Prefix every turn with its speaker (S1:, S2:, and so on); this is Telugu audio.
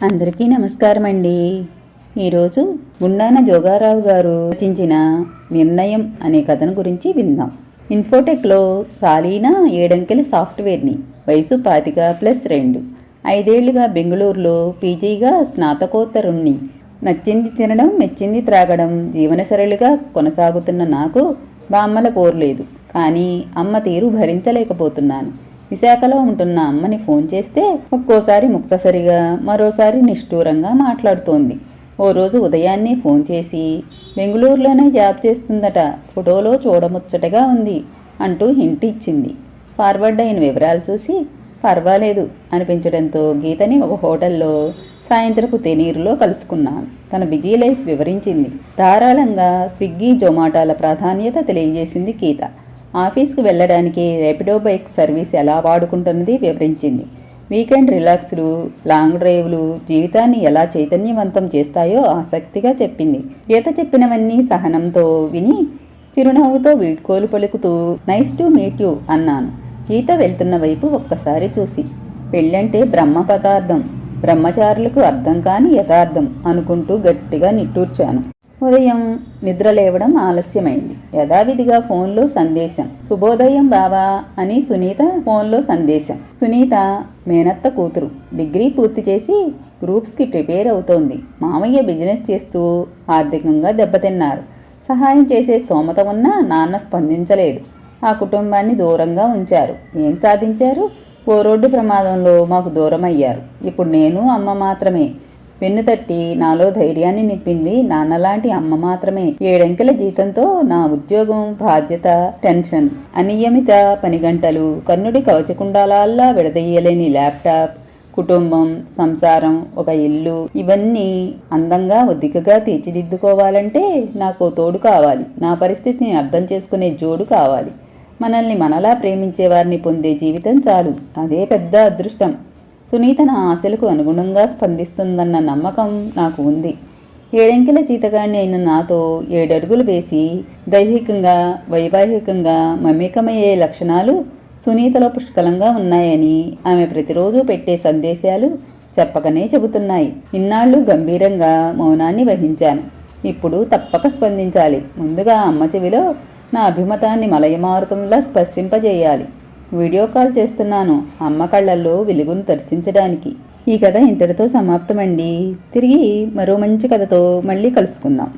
S1: అందరికీ నమస్కారం అండి ఈరోజు గుండాన జోగారావు గారు రచించిన నిర్ణయం అనే కథను గురించి విందాం. ఇన్ఫోటెక్లో సాలీనా ఏడంకెల సాఫ్ట్వేర్ని వయసు పాతిక ప్లస్ రెండు ఐదేళ్ళుగా బెంగళూరులో పీజీగా స్నాతకోత్తరుణ్ణి నచ్చింది తినడం మెచ్చింది త్రాగడం జీవనశైలిగా కొనసాగుతున్న నాకు బామ్మల కోరలేదు కానీ అమ్మ తీరు భరించలేకపోతున్నాను. విశాఖలో ఉంటున్న అమ్మని ఫోన్ చేస్తే ఒక్కోసారి ముక్తసరిగా మరోసారి నిష్ఠూరంగా మాట్లాడుతోంది. ఓ రోజు ఉదయాన్నే ఫోన్ చేసి బెంగళూరులోనే జాబ్ చేస్తుందట ఫోటోలో చూడముచ్చటగా ఉంది అంటూ హింట్ ఇచ్చింది. ఫార్వర్డ్ అయిన వివరాలు చూసి పర్వాలేదు అనిపించడంతో గీతని ఒక హోటల్లో సాయంత్రపు తెనీరులో కలుసుకున్నాను తన బిజీ లైఫ్ వివరించింది. ధారాళంగా స్విగ్గీ జొమాటోల ప్రాధాన్యత తెలియజేసింది గీత. ఆఫీస్కి వెళ్ళడానికి ర్యాపిడో బైక్ సర్వీస్ ఎలా వాడుకుంటున్నది వివరించింది. వీకెండ్ రిలాక్స్లు లాంగ్ డ్రైవ్లు జీవితాన్ని ఎలా చైతన్యవంతం చేస్తాయో ఆసక్తిగా చెప్పింది. గీత చెప్పినవన్నీ సహనంతో విని చిరునవ్వుతో వీడ్కోలు పలుకుతూ నైస్ టు మీట్ యూ అన్నాను. గీత వెళ్తున్న వైపు ఒక్కసారి చూసి పెళ్ళంటే బ్రహ్మ పదార్థం. బ్రహ్మచారులకు అర్థం కాని యథార్థం అనుకుంటూ గట్టిగా నిట్టూర్చాను. ఉదయం నిద్ర లేవడం ఆలస్యమైంది. యథావిధిగా ఫోన్లో సందేశం శుభోదయం బావా అని సునీత ఫోన్లో సందేశం. సునీత మేనత్త కూతురు. డిగ్రీ పూర్తి చేసి గ్రూప్స్కి ప్రిపేర్ అవుతోంది. మామయ్య బిజినెస్ చేస్తూ ఆర్థికంగా దెబ్బతిన్నారు. సహాయం చేసే స్తోమత ఉన్నా నాన్న స్పందించలేదు. ఆ కుటుంబాన్ని దూరంగా ఉంచారు. ఏం సాధించారు? ఓ రోడ్డు ప్రమాదంలో మాకు దూరం అయ్యారు ఇప్పుడు నేను అమ్మ మాత్రమే. వెన్ను తట్టి నాలో ధైర్యాన్ని నింపింది నాన్నలాంటి అమ్మ మాత్రమే. ఏడంకెల జీతంతో నా ఉద్యోగం బాధ్యత టెన్షన్ అనియమిత పని గంటలు కన్నుడి కవచకుండాలల్లా విడదీయలేని ల్యాప్టాప్ కుటుంబం సంసారం ఒక ఇల్లు ఇవన్నీ అందంగా ఒద్దికగా తీర్చిదిద్దుకోవాలంటే నాకు తోడు కావాలి. నా పరిస్థితిని అర్థం చేసుకునే జోడు కావాలి. మనల్ని మనలా ప్రేమించే వారిని పొందే జీవితం చాలు. అదే పెద్ద అదృష్టం. సునీత నా ఆశలకు అనుగుణంగా స్పందిస్తుందన్న నమ్మకం నాకు ఉంది. ఏడంకెల జీతగాడిని అయిన నాతో ఏడడుగులు వేసి దైహికంగా వైవాహికంగా మమేకమయ్యే లక్షణాలు సునీతలో పుష్కలంగా ఉన్నాయని ఆమె ప్రతిరోజు పెట్టే సందేశాలు చెప్పకనే చెబుతున్నాయి. ఇన్నాళ్ళు గంభీరంగా మౌనాన్ని వహించాను. ఇప్పుడు తప్పక స్పందించాలి. ముందుగా అమ్మ చెవిలో నా అభిమతాన్ని మలయమారుతంలా స్పర్శింపజేయాలి. వీడియో కాల్ చేస్తున్నాను. అమ్మ కళ్ళల్లో వెలుగును దర్శించడానికి. ఈ కథ ఇంతటితో సమాప్తమండి. తిరిగి మరో మంచి కథతో మళ్ళీ కలుసుకుందాం.